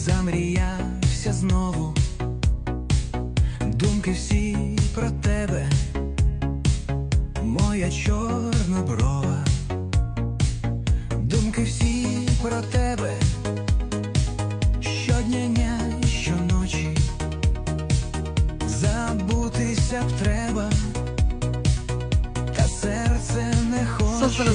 замріявся знову, думки всі про тебе, моя чорноброва, думки всі про тебе, щодня, щоночі, забутися б треба, та серце не хоче.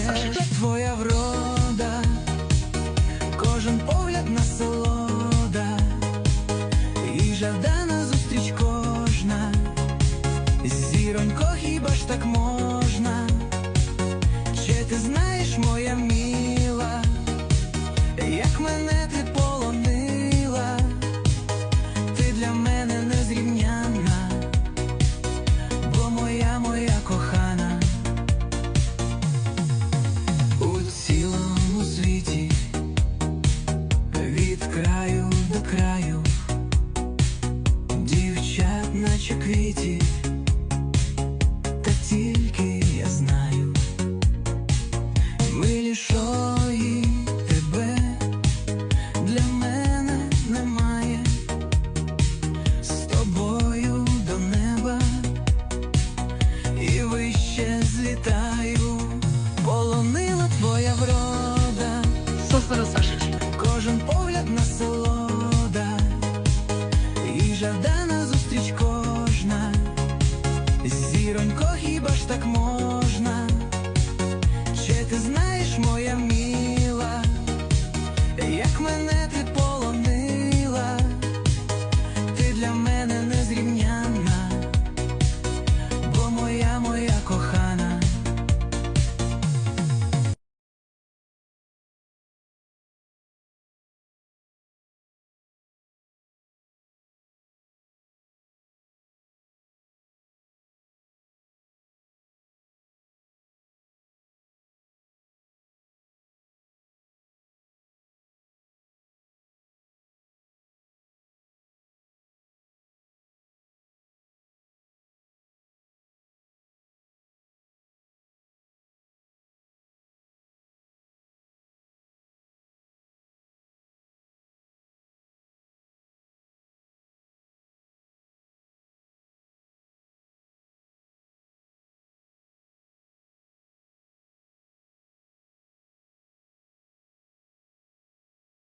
зустріч кожна, зіронько хіба ж так може? 奇迹。Іронько, хіба ж так можна? Чи ти знаєш, моя міла, як мене ти полонила, ти для мене.